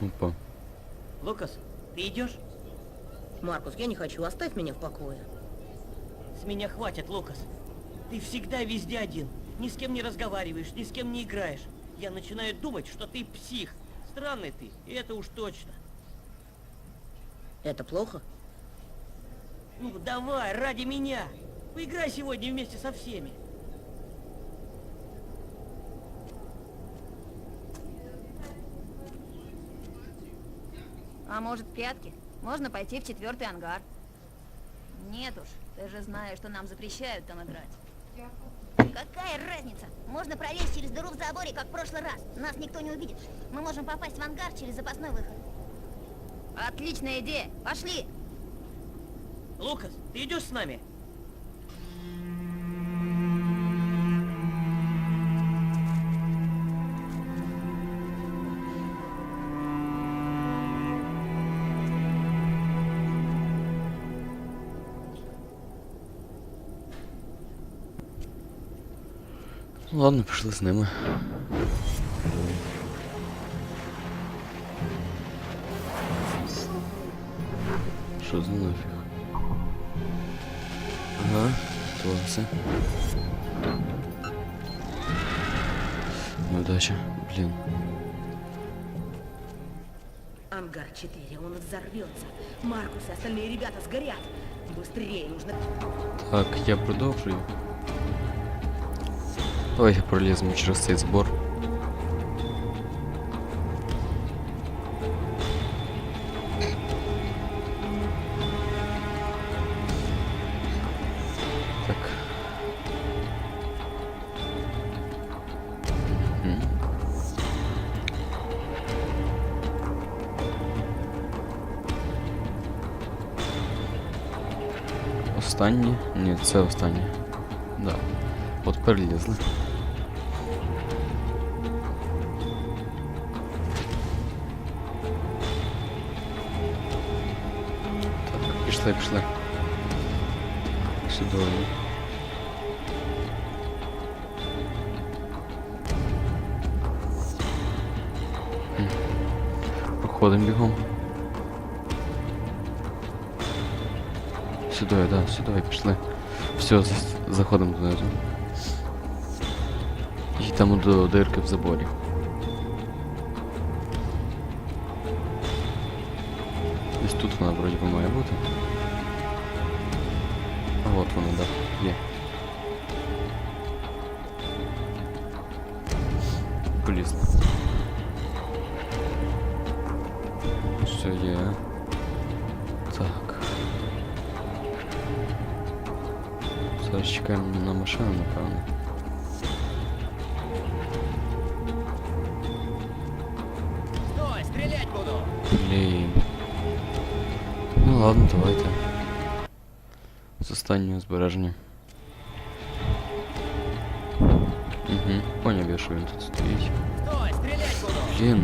Опа. Лукас, ты идешь? Маркус, я не хочу, оставь меня в покое. С меня хватит, Лукас. Ты всегда везде один. Ни с кем не разговариваешь, ни с кем не играешь. Я начинаю думать, что ты псих. Странный ты, и это уж точно. Это плохо? Ну, давай, ради меня. Поиграй сегодня вместе со всеми. А может, пятки? Можно пойти в четвертый ангар. Нет уж, ты же знаешь, что нам запрещают там играть. Какая разница? Можно пролезть через дыру в заборе, как в прошлый раз. Нас никто не увидит. Мы можем попасть в ангар через запасной выход. Отличная идея! Пошли! Лукас, ты идешь с нами? ладно, пішли з ними. Що за нафіг? Ага, класи. Неудача, блін. Ангар 4, он взорвется. Маркус и остальные ребята сгорят. Быстрее нужно... Так, я продовжую. Давайте проліземо через цей збор. Так. Мгм. Останнє? Ні, це останнє. Да. От перелізли. Пішли, пішли. Сюди. Хм. Проходимо бігом. Сюди, да, сюди пішли. Все, за- заходимо донизу. Йдемо до дирки в заборі. Десь тут вона вроді би має бути. А от вона, да, є. Полізли. Все є. Так. Зараз чекаємо на машину, напевно. Стой, стрелять буду! Блін. Ну ладно, давайте. З останнього збереження. Угу, поняв я, що він тут стоїть. Стой, стрелять буду! Блін.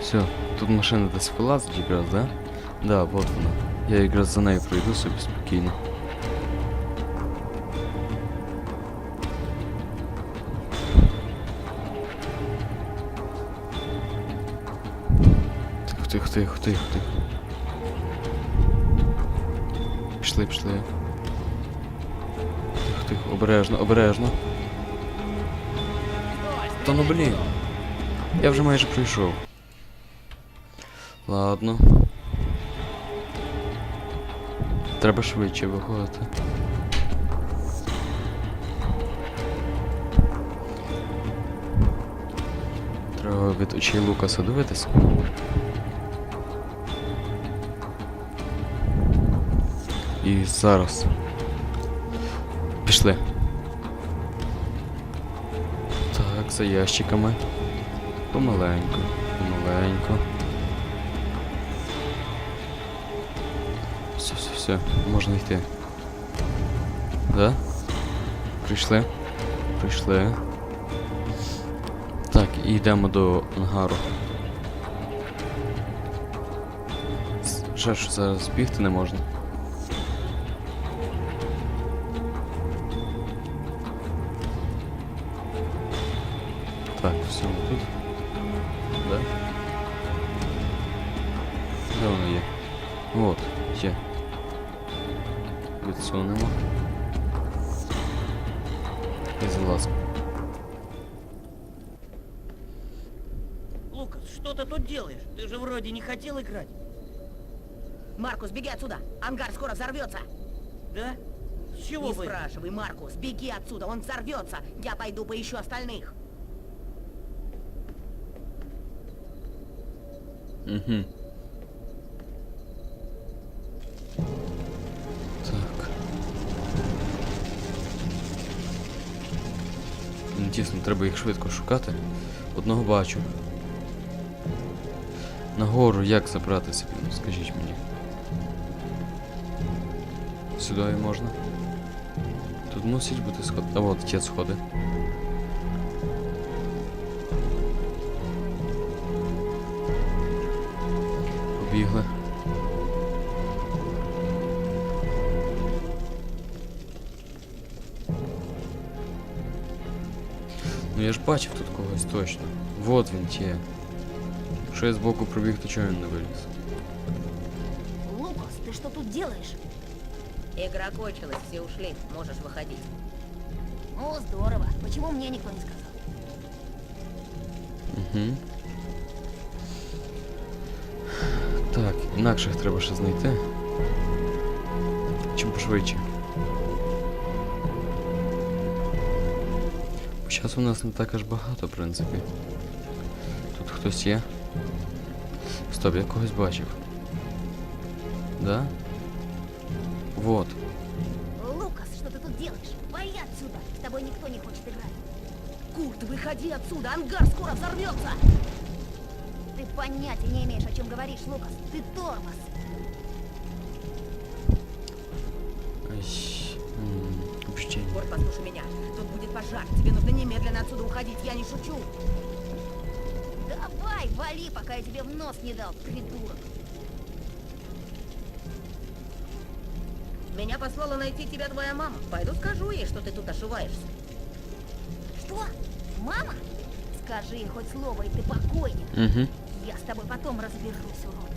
Все, тут машина десь вилазить якраз, да? Да, вот вона. Я якраз за нею пройду собі спокійно. Тихо, тихо, тихо, тихо, тихо. Пішли, пішли. Тихо, тихо, обережно, обережно. Та ну блін. Я вже майже пройшов. Ладно. Треба швидше виходити. Треба від очей Лукаса дивитися. І зараз. Пішли. Так, за ящиками. Помаленьку, помаленьку. Все, все, все, можна йти. Да? Прийшли? Прийшли. Так, і йдемо до ангару. Що зараз бігти не можна. Так, все, тут. Да? Де воно є? От, є. Відсунемо. І залазимо. Лукас, что ты тут делаешь? Ты же вроде не хотел играть. Маркус, беги отсюда! Ангар скоро взорвется! Да? С чего Не бы? спрашивай, Маркус, беги отсюда, он взорвется! Я пойду поищу остальных! Угу. Так. Ну, Дійсно, треба їх швидко шукати. Одного бачу. Нагору як забратися, блін, скажіть мені. Сюди можна. Тут мусить бути сход. А от є сходи. Побігли. Ну я ж бачив тут когось точно. Вот він є. Якщо я збоку пробіг, то чого він не виліз? Лукас, ты что тут делаешь? Игра кончилась, все ушли, можешь выходить. О, здорово. Почему мне никто не сказал? Угу. інакших треба ще знайти. Чим пошвидше. Часу у нас не так аж багато, в принципі. Тут хтось є. Стоп, я когось бачив. Да? Вот. Лукас, что ты тут делаешь? Вали отсюда. С тобой никто не хочет играть. Курт, выходи отсюда, ангар скоро взорвется! Ты понятия не имеешь, о чем говоришь, Лукас. Ты тормоз. Курт, послушай меня, тут будет пожар, тебе нужно немедленно отсюда уходить, я не шучу. Давай, вали, пока я тебе в нос не дал, придурок. Меня послала найти тебя твоя мама. Пойду скажу ей, что ты тут ошиваешься. Что? Мама? Скажи хоть слово, и ты покойник. Угу. Я с тобой потом разберусь, урод.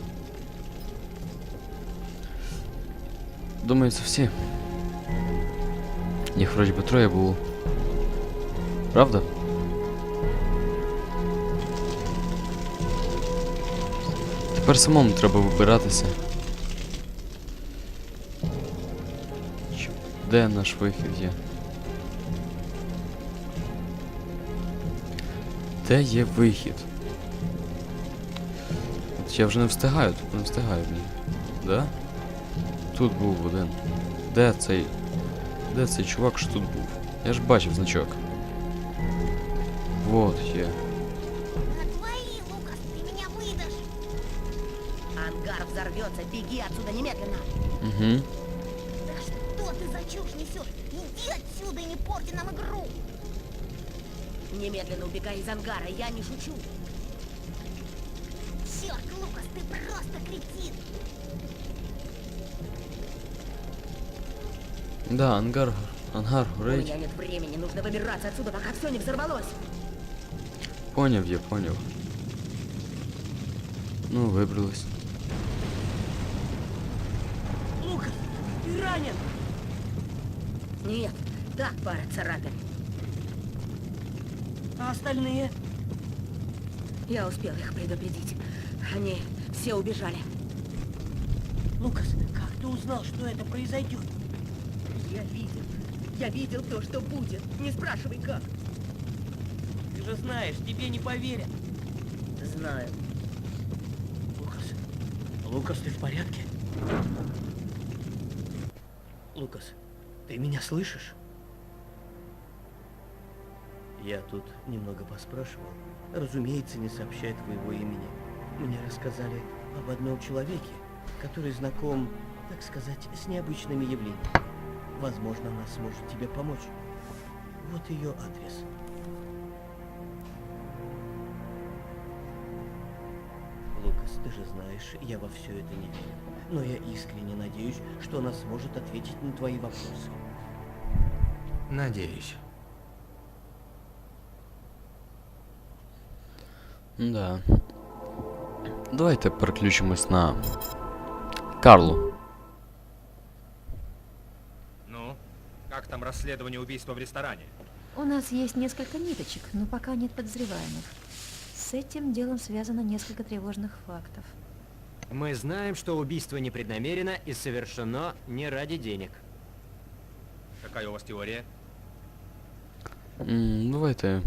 Думаю, це всі. Їх вроді би троє було. Правда? Тепер самому треба вибиратися. Чо- Де наш вихід є? Де є вихід? Я вже не встигаю, тут не встигаю, блін. Да? Тут був один. Де цей. Де цей чувак, що тут був? Я ж бачив значок. Вот є. Отвали, Лукас, ты меня выдашь. Ангар взорвется, беги отсюда немедленно. Угу. Да что ты за чушь несешь? Иди отсюда и не порти нам игру. Немедленно убегай из ангара, я не шучу. Ты просто кретин. Да, ангар. Ангар У горить. меня нет времени, нужно выбираться отсюда, пока все не взорвалось. Поняв я, поняв. Ну, вибрались. Лукас, ты ранен. Нет, так, пара царапин. А остальные? Я успел их предупредить. Они все убежали. Лукас, как ты узнал, что это произойдет? Я видел. Я видел то, что будет. Не спрашивай, как. Ты же знаешь, тебе не поверят. Знаю. Лукас, Лукас, ты в порядке? Лукас, ты меня слышишь? Я тут немного поспрашивал. Разумеется, не сообщая твоего имени. Мне рассказали об одном человеке, который знаком, так сказать, с необычными явлениями. Возможно, она сможет тебе помочь. Вот ее адрес. Лукас, ты же знаешь, я во все это не верю. Но я искренне надеюсь, что она сможет ответить на твои вопросы. Надеюсь. Да. Давайте переключимось на Карлу. Ну, как там расследование убийства в ресторане? У нас есть несколько ниточек, но пока нет подозреваемых. С этим делом связано несколько тревожных фактов. Мы знаем, что убийство непреднамеренно и совершено не ради денег. Какая у вас теория? М, давайте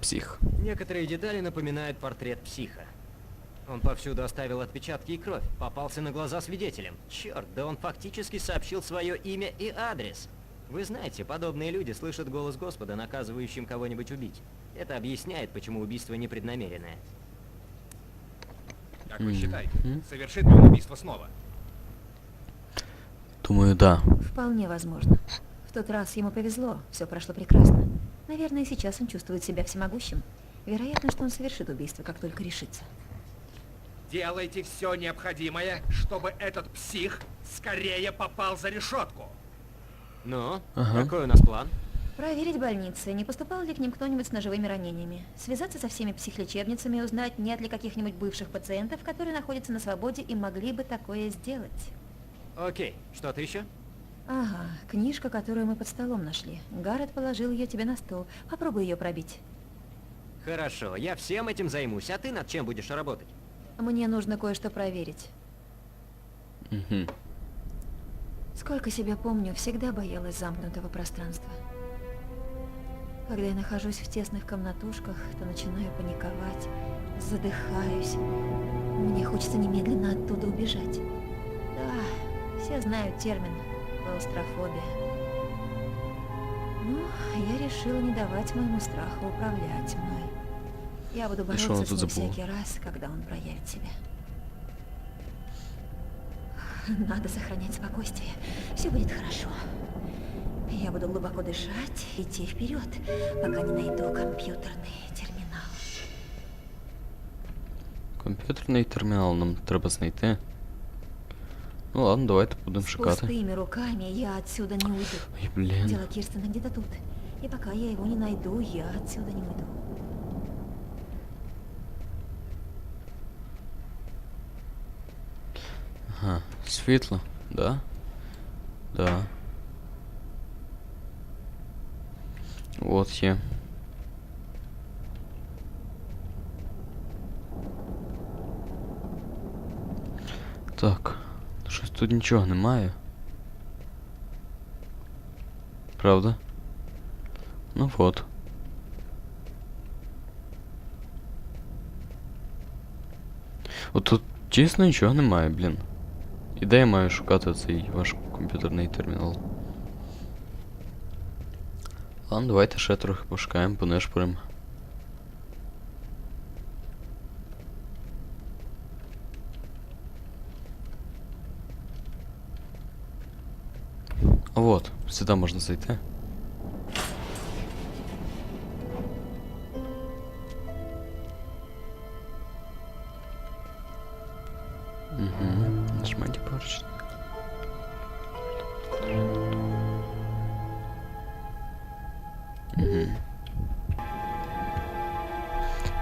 псих. Некоторые детали напоминают портрет психа. Он повсюду оставил отпечатки и кровь, попался на глаза свидетелям. Черт, да он фактически сообщил свое имя и адрес. Вы знаете, подобные люди слышат голос Господа, наказывающим кого-нибудь убить. Это объясняет, почему убийство непреднамеренное. Как вы считаете, совершит ли он убийство снова? Думаю, да. Вполне возможно. В тот раз ему повезло, все прошло прекрасно. Наверное, сейчас он чувствует себя всемогущим. Вероятно, что он совершит убийство, как только решится. Делайте все необходимое, чтобы этот псих скорее попал за решетку. Ну, Ага. какой у нас план? Проверить больницы, не поступал ли к ним кто-нибудь с ножевыми ранениями. Связаться со всеми психлечебницами и узнать, нет ли каких-нибудь бывших пациентов, которые находятся на свободе и могли бы такое сделать. Окей, что-то еще? Ага, книжка, которую мы под столом нашли. Гаррет положил ее тебе на стол. Попробуй ее пробить. Хорошо, я всем этим займусь, а ты над чем будешь работать? Мне нужно кое-что проверить. Мгм. Сколько себя помню, всегда боялась замкнутого пространства. Когда я нахожусь в тесных комнатушках, то начинаю паниковать, задыхаюсь. Мне хочется немедленно оттуда убежать. Да, все знают термин клаустрофобия. Но я решила не давать моему страху управлять мной. Я буду бороться он с ним всякий раз, когда он проявит себя. Надо сохранять спокойствие. Все будет хорошо. Я буду глубоко дышать, идти вперед, пока не найду компьютерный терминал. Комп'ютерний термінал нам треба знайти. Ну ладно, давайте будемо С шукати. пустыми руками я отсюда не уйду. Ой, блін. Дело Кирстена где-то тут. И пока я его не найду, я отсюда не уйду. Ага, світло, да? Да. От є. Так, щось тут нічого немає. Правда? Ну вот. От тут чесно нічого немає, блін. І де я маю шукати цей ваш комп'ютерний термінал? Ладно, давайте ще трохи пошукаємо, понишпоримо. А вот, сюди можна зайти. Угу.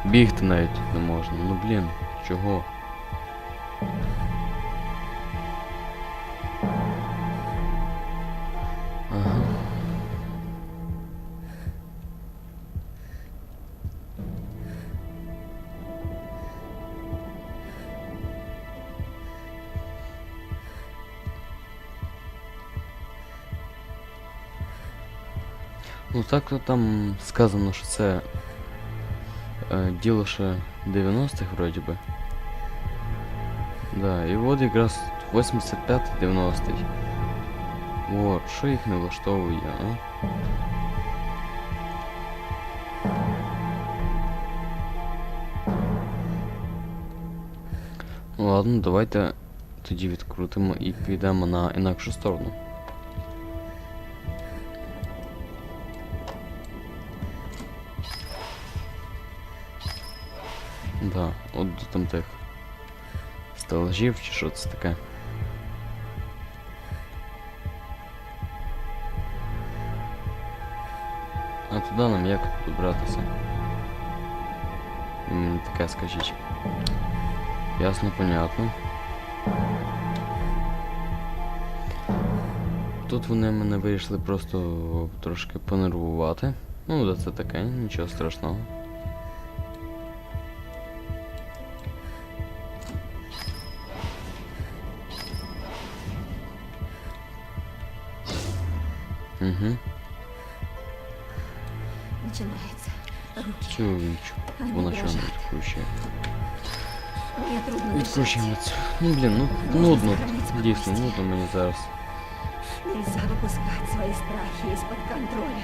Бігти навіть тут не можна. Ну блін, чого? Так то там сказано, що це е, діло ще 90-х вроді би. Да, і от якраз 85-90-й. От, що їх не влаштовує, а? Ладно, давайте тоді відкрутимо і підемо на інакшу сторону. От до там тих стелажів чи що це таке. А туди нам як добратися? Мені таке скажіть. Ясно, понятно. Тут вони мене вирішили просто трошки понервувати. Ну, да це таке, нічого страшного. Руки. Чого він чу? Вона що не дрожать. відкручує? Мне трудно дышать. Відкручуємо це. Ну блін, ну нудно. Дійсно, нудно мені зараз. Нельзя выпускать свои страхи из-под контроля.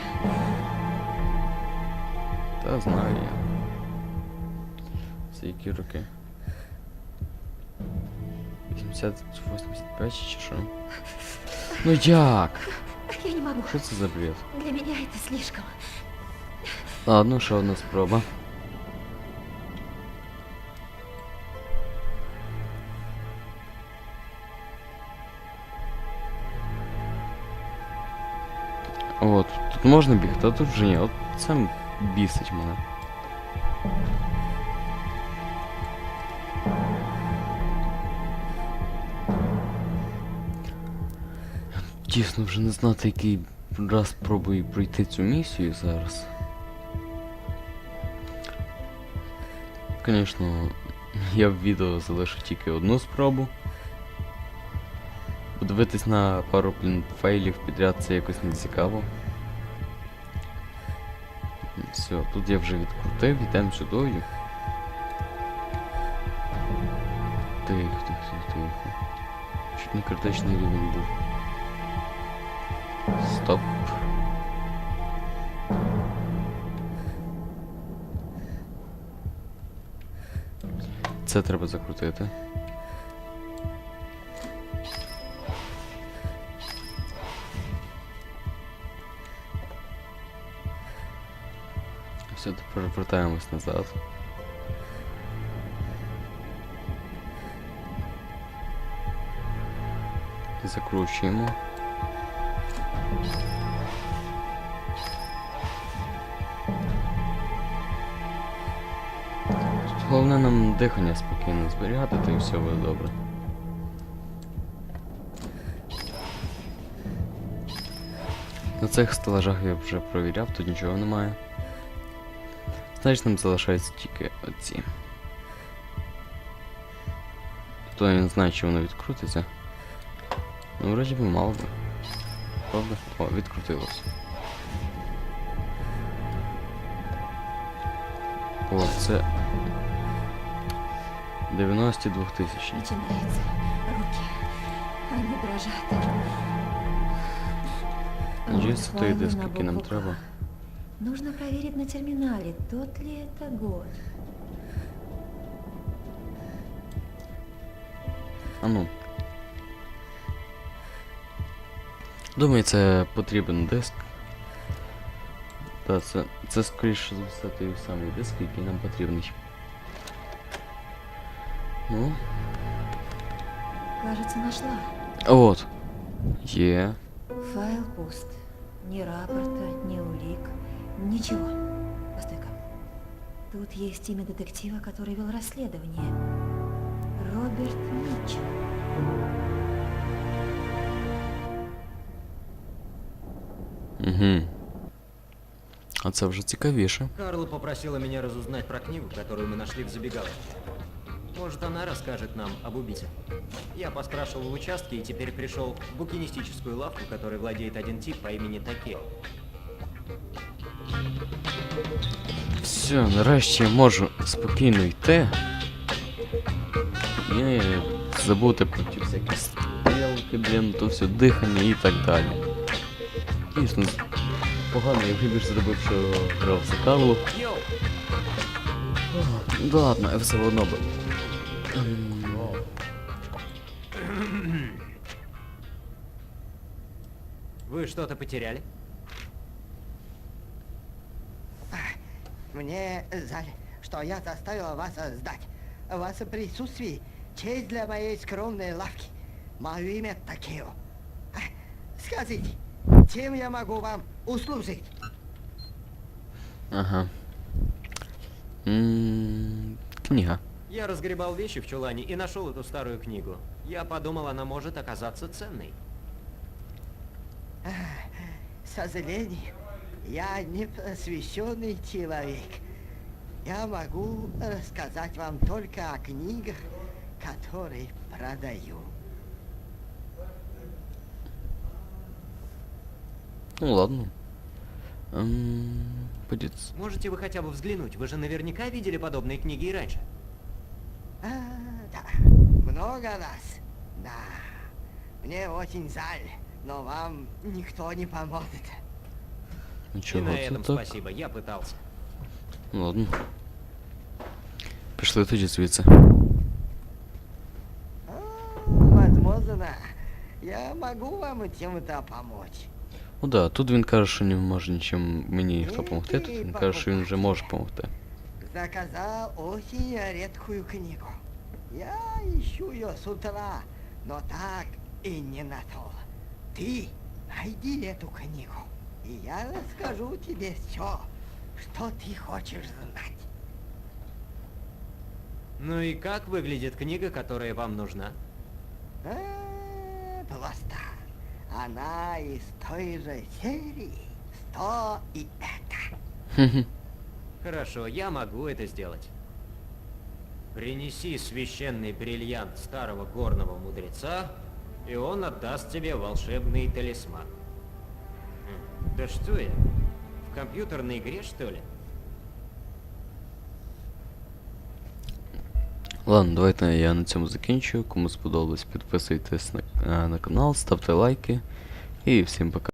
Та знаю я. Це які роки? 80, 85 чи що? Ну як? Я не могу. Що це за бред? Для меня это слишком. Ладно, ще одна спроба. От, тут можна бігти, а тут вже ні. От це бісить мене. Дійсно, вже не знати, який раз пробую пройти цю місію зараз. Звісно, я в відео залишу тільки одну спробу. Подивитись на пару фейлів підряд це якось не цікаво. Все, тут я вже відкрутив, йдемо. Тихо, тихо, тихо, тихо. Чуть не критичний рівень був. Стоп. Це треба закрутити. Все, тепер повертаємось назад. Закручуємо. Головне нам дихання спокійно зберігати, то і все буде добре. На цих стелажах я вже провіряв, тут нічого немає. Значить нам залишаються тільки оці. Хто не знає, чи воно відкрутиться. Ну, вроді би мало би. Правда? О, відкрутилось. О, це 92 тисячі. Начинается. Руки. Они дрожат. Надеюсь, Вот, то и клавы диск, на какие нам букву «К». треба. Нужно проверить на терминале, тот ли это год. А ну. Думаю, це потрібен диск. Та це, це скоріше за все той самий диск, який нам потрібний. Ну, Кажется, нашла. от. Є. Файл пуст. Ни рапорта, ни улик. Ничего. Постой-ка. Тут есть имя детектива, который вел расследование. Роберт Митчелл. Угу. А це вже цікавіше. Карла попросила меня разузнать про книгу, которую мы нашли в забегаловке. Может, она расскажет нам об убийце. Я поспрашивал в участке и теперь пришел в букинистическую лавку, которой владеет один тип по имени Таке. Все, нарешті я можу спокійно йти. І забути про ті всякі стрілки, блін, то все дихання і так далі. Дійсно, погано я вибір зробив, що грав за Карло. Йоу! Да ладно, я все одно би. Что-то потеряли? Мне жаль, что я заставила вас сдать. В вашем присутствии честь для моей скромной лавки. Мое имя Такео. Скажите, чем я могу вам услужить? Ага. М, Книга. Я разгребал вещи в чулане и нашел эту старую книгу. Я подумал, она может оказаться ценной. К сожалению, я не посвященный человек. Я могу рассказать вам только о книгах, которые продаю. Ну ладно. М, Будет... Можете вы хотя бы взглянуть? Вы же наверняка видели подобные книги и раньше. А, да, много раз. Да, мне очень жаль, но вам никто не поможет. Ну и чого на це этом так? спасибо, я пытался. Ну ладно. Пішли тоді звідси. А, возможно, я могу вам чем-то помочь. Ну да, тут він каже, що не може нічим мені ніхто допомогти, тут він каже, що він вже може допомогти. Заказал очень редкую книгу. Я ищу ее с утра, но так и не нашел. Ты найди эту книгу, и я расскажу тебе все, что ты хочешь знать. Ну и как выглядит книга, которая вам нужна? А, просто. Она из той же серии, что и это. Хорошо, я могу это сделать. Принеси священный бриллиант старого горного мудреца, и он отдаст тебе волшебный талисман. Хм, Да что я? В компьютерной игре, что ли? Ладно, давайте я на цьому закінчую. Кому сподобалось, підписуйтесь на, на канал, ставте лайки. І всім пока.